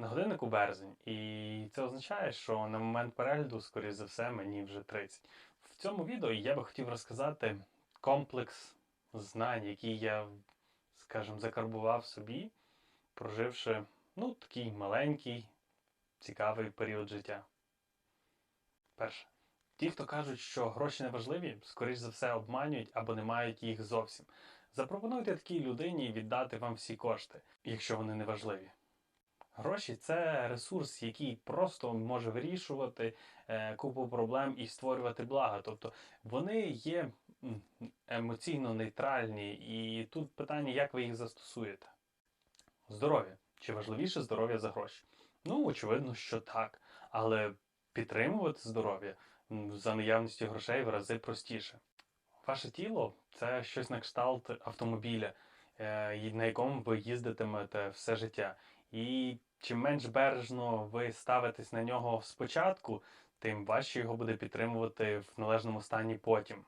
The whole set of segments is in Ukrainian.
На годиннику березень, і це означає, що на момент перегляду, скоріш за все, мені вже 30. В цьому відео я би хотів розказати комплекс знань, які я, скажімо, закарбував собі, проживши ну, такий маленький, цікавий період життя. Перше. Ті, хто кажуть, що гроші не важливі, скоріш за все обманюють або не мають їх зовсім. Запропонуйте такій людині віддати вам всі кошти, якщо вони не важливі. Гроші це ресурс, який просто може вирішувати е, купу проблем і створювати блага. Тобто вони є емоційно нейтральні, і тут питання, як ви їх застосуєте. Здоров'я. Чи важливіше здоров'я за гроші? Ну, очевидно, що так. Але підтримувати здоров'я за наявності грошей в рази простіше. Ваше тіло це щось на кшталт автомобіля, е, на якому ви їздитимете все життя. І чим менш бережно ви ставитесь на нього спочатку, тим важче його буде підтримувати в належному стані потім.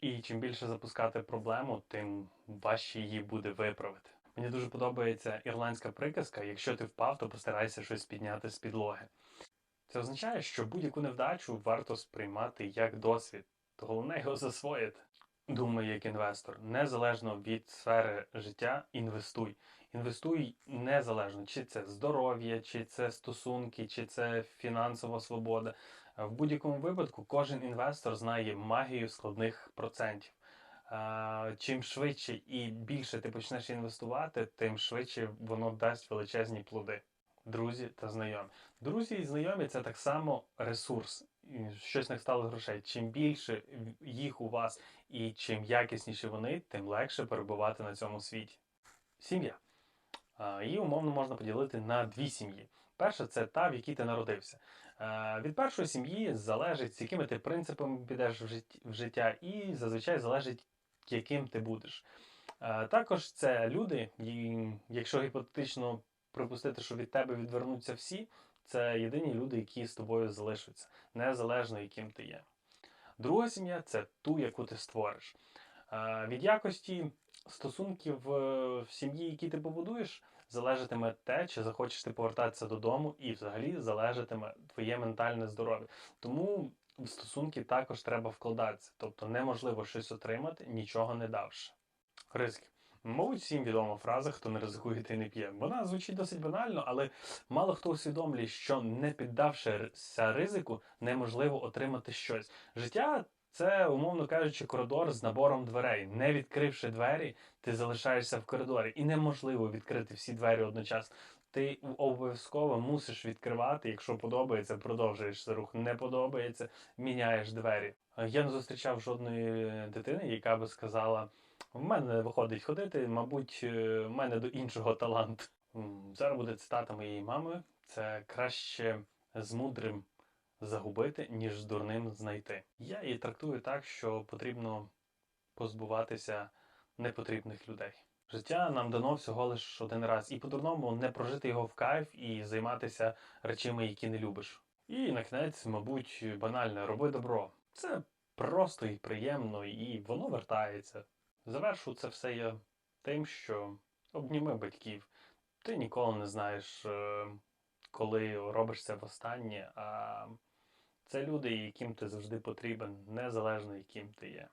І чим більше запускати проблему, тим важче її буде виправити. Мені дуже подобається ірландська приказка: якщо ти впав, то постарайся щось підняти з підлоги. Це означає, що будь-яку невдачу варто сприймати як досвід, то головне його засвоїти. Думаю, як інвестор, незалежно від сфери життя, інвестуй. Інвестуй незалежно, чи це здоров'я, чи це стосунки, чи це фінансова свобода. В будь-якому випадку кожен інвестор знає магію складних процентів. Чим швидше і більше ти почнеш інвестувати, тим швидше воно дасть величезні плоди. Друзі та знайомі. Друзі і знайомі це так само ресурс, щось на кшталт грошей. Чим більше їх у вас і чим якісніші вони, тим легше перебувати на цьому світі. Сім'я. Її умовно можна поділити на дві сім'ї. Перша це та, в якій ти народився. Від першої сім'ї залежить, з якими ти принципами підеш в життя, і зазвичай залежить, яким ти будеш. Також це люди, якщо гіпотетично припустити, що від тебе відвернуться всі, це єдині люди, які з тобою залишаться, незалежно яким ти є. Друга сім'я це ту, яку ти створиш. Е, Від якості стосунків е, в сім'ї, які ти побудуєш, залежатиме те, чи захочеш ти повертатися додому, і взагалі залежатиме твоє ментальне здоров'я. Тому в стосунки також треба вкладатися. Тобто неможливо щось отримати, нічого не давши. Ризики. Мабуть, всім відома фраза, хто не ризикує, той не п'є. Вона звучить досить банально, але мало хто усвідомлює, що не піддавшися ризику, неможливо отримати щось. Життя це, умовно кажучи, коридор з набором дверей. Не відкривши двері, ти залишаєшся в коридорі, і неможливо відкрити всі двері одночасно. Ти обов'язково мусиш відкривати. Якщо подобається, продовжуєш рух. Не подобається, міняєш двері. Я не зустрічав жодної дитини, яка би сказала: в мене виходить ходити, мабуть, е, в мене до іншого талант. Зараз буде цитата моєї мами: це краще з мудрим загубити, ніж з дурним знайти. Я її трактую так, що потрібно позбуватися непотрібних людей. Життя нам дано всього лиш один раз, і по-дурному не прожити його в кайф і займатися речами, які не любиш. І на кінець, мабуть, банальне роби добро. Це просто і приємно, і воно вертається. Завершу це все я тим, що обніми батьків. Ти ніколи не знаєш, е, коли робиш це востаннє, а це люди, яким ти завжди потрібен, незалежно яким ти є.